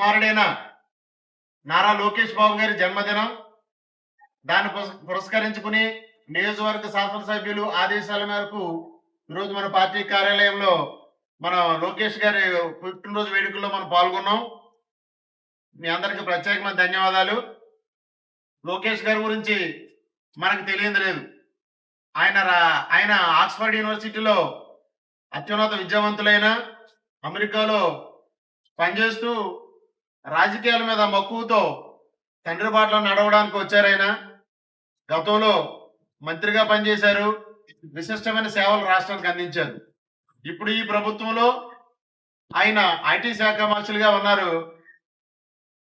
కుమారుడేనా నారా లోకేష్ బాబు గారి జన్మదినం. దాన్ని పురస్- పురస్కరించుకుని నియోజకవర్గ శాసనసభ్యులు ఆదేశాల మేరకు ఈరోజు మన పార్టీ కార్యాలయంలో మన లోకేష్ గారి పుట్టినరోజు వేడుకల్లో మనం పాల్గొన్నాం. మీ అందరికీ ప్రత్యేకమైన ధన్యవాదాలు. లోకేష్ గారి గురించి మనకు తెలియదు లేదు. ఆయన రా- ఆయన ఆక్స్ఫర్డ్ యూనివర్సిటీలో అత్యున్నత విద్యావంతులైన అమెరికాలో పనిచేస్తూ రాజకీయాల మీద మక్కువతో తండ్రి బాటలో నడవడానికి వచ్చారైనా గతంలో మంత్రిగా పనిచేశారు. విశిష్టమైన సేవలు రాష్ట్రానికి అందించారు. ఇప్పుడు ఈ ప్రభుత్వంలో ఆయన ఐటీ శాఖ మంత్రులుగా ఉన్నారు.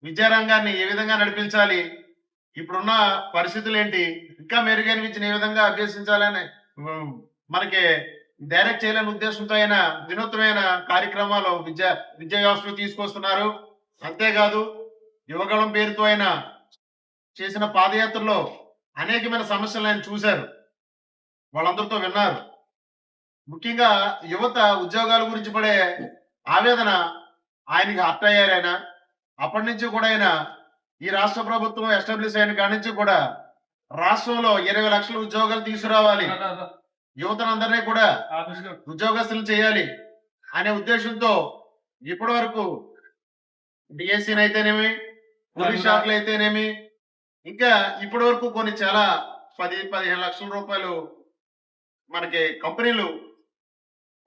విద్యారంగాన్ని ఏ విధంగా నడిపించాలి? ఇప్పుడున్న పరిస్థితులు ఏంటి? ఇంకా మెరుగైన విద్యను ఏ విధంగా అభ్యసించాలని మనకి డైరెక్ట్ చేయలేని ఉద్దేశంతో ఆయన వినూత్నమైన కార్యక్రమాలు విద్యా విద్యా వ్యవస్థలు తీసుకొస్తున్నారు. అంతేకాదు యువగళం పేరుతో ఆయన చేసిన పాదయాత్రలో అనేకమైన సమస్యలు ఆయన చూశారు. వాళ్ళందరితో విన్నారు. ముఖ్యంగా యువత ఉద్యోగాల గురించి పడే ఆవేదన ఆయనకి హర్ట్ అయ్యారు ఆయన. అప్పటి నుంచి కూడా ఆయన ఈ రాష్ట్ర ప్రభుత్వం ఎస్టాబ్లిష్ అయిన కాడి నుంచి కూడా రాష్ట్రంలో ఇరవై లక్షల ఉద్యోగాలు తీసుకురావాలి. యువతనందరినీ కూడా ఉద్యోగస్తులు చేయాలి అనే ఉద్దేశంతో ఇప్పటి వరకు డిఎస్సీని అయితేనేమి పోలీస్ షాపులు అయితేనేమి? ఇంకా ఇప్పటి వరకు కొన్ని చాలా పది పదిహేను లక్షల రూపాయలు మనకి కంపెనీలు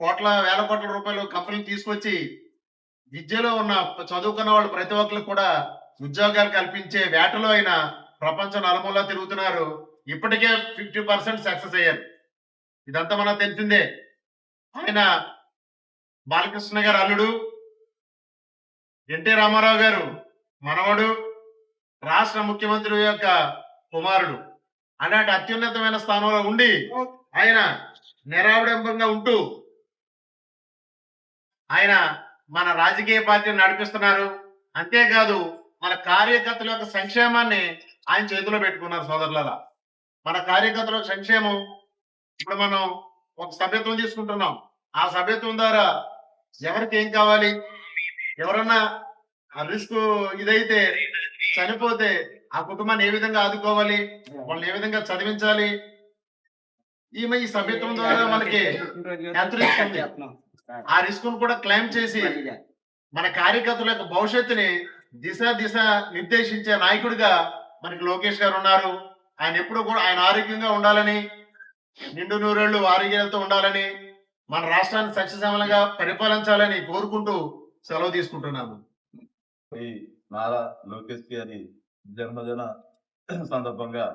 కోట్ల వేల కోట్ల రూపాయలు కంపెనీలు తీసుకొచ్చి విద్యలో ఉన్న చదువుకున్న వాళ్ళు ప్రతి ఒక్కరికి కూడా ఉద్యోగాలు కల్పించే వేటలో అయిన ప్రపంచం నలుమూలా తిరుగుతున్నారు. ఇప్పటికే ఫిఫ్టీ పర్సెంట్ సక్సెస్ అయ్యారు. ఇదంతా మనకు తెలిసిందే. ఆయన బాలకృష్ణ గారు అల్లుడు ఎన్టీ రామారావు గారు మనవడు రాష్ట్ర ముఖ్యమంత్రి యొక్క కుమారుడు. అలాంటి అత్యున్నతమైన స్థానంలో ఉండి ఆయన నిరాడంబంగా ఉంటూ ఆయన మన రాజకీయ పార్టీని నడిపిస్తున్నారు. అంతేకాదు మన కార్యకర్తల యొక్క సంక్షేమాన్ని ఆయన చేతిలో పెట్టుకున్నారు సోదరులరా. మన కార్యకర్తల సంక్షేమం ఇప్పుడు మనం ఒక సభ్యత్వం తీసుకుంటున్నాం. ఆ సభ్యత్వం ద్వారా ఎవరికి ఏం కావాలి? ఎవరన్నా ఆ రిస్క్ ఇదైతే చనిపోతే ఆ కుటుంబాన్ని ఏ విధంగా ఆదుకోవాలి? వాళ్ళని ఏ విధంగా చదివించాలి? ఈమె ఈ సభ్యత్వం ద్వారా మనకి ఎంత రిస్క్ ఉంది ఆ రిస్క్ కూడా క్లెయిమ్ చేసి మన కార్యకర్తల యొక్క భవిష్యత్తుని దిశ దిశ నిర్దేశించే నాయకుడిగా మనకి లోకేష్ గారు ఉన్నారు. ఆయన ఎప్పుడు కూడా ఆయన ఆరోగ్యంగా ఉండాలని నిండు నూరేళ్ళు ఆరోగ్యాలతో ఉండాలని మన రాష్ట్రాన్ని సక్సెస్ఫుల్గా పరిపాలించాలని కోరుకుంటూ సెలవు తీసుకుంటున్నాము. ఈ నారా లోకేష్ గారి జన్మదిన సందర్భంగా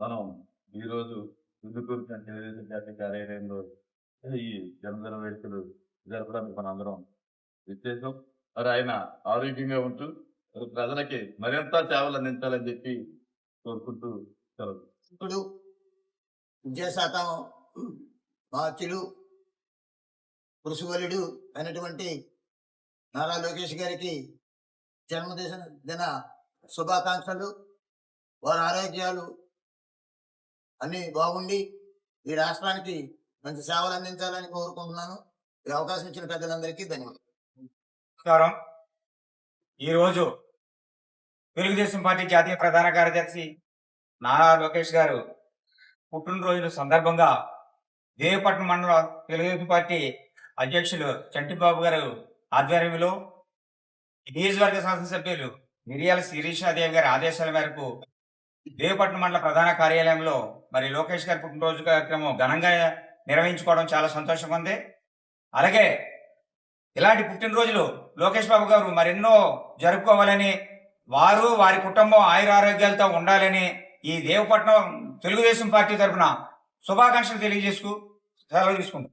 మనం ఈరోజు హిందూపూర్ తెలుగుదేశం పార్టీ కార్యాలయంలో ఈ జన్మదిన వేడుకలు జరపడానికి మన అందరం విశేషం మరి ఆయన ఆరోగ్యంగా ఉంటూ మరి ప్రజలకి మరింత సేవలు అందించాలని చెప్పి కోరుకుంటూ సెలవు. ఇప్పుడు విద్యాశాఖం బాధ్యులు పురుషువలుడు అయినటువంటి నారా లోకేష్ గారికి జన్మదిన దిన శుభాకాంక్షలు. వారి ఆరోగ్యాలు అన్నీ బాగుండి ఈ రాష్ట్రానికి మంచి సేవలు అందించాలని కోరుకుంటున్నాను. ఈ అవకాశం ఇచ్చిన పెద్దలందరికీ ధన్యవాదాలు. నమస్కారం. ఈరోజు తెలుగుదేశం పార్టీ జాతీయ ప్రధాన కార్యదర్శి నారా లోకేష్ గారు పుట్టినరోజు సందర్భంగా దేవపట్నం మండల తెలుగుదేశం పార్టీ అధ్యక్షులు చంటిబాబు గారు ఆధ్వర్యంలో నియోజకవర్గ శాసనసభ్యులు మిరియాల శిరీషాదేవి గారి ఆదేశాల మేరకు దేవపట్నం మండల ప్రధాన కార్యాలయంలో మరి లోకేష్ గారి పుట్టినరోజు కార్యక్రమం ఘనంగా నిర్వహించుకోవడం చాలా సంతోషంగా ఉంది. అలాగే ఇలాంటి పుట్టినరోజులు లోకేష్ బాబు గారు మరెన్నో జరుపుకోవాలని వారు వారి కుటుంబం ఆయుర ఆరోగ్యాలతో ఉండాలని ఈ దేవపట్నం తెలుగుదేశం పార్టీ తరఫున శుభాకాంక్షలు తెలియజేసుకు సెలవు తీసుకుంటాం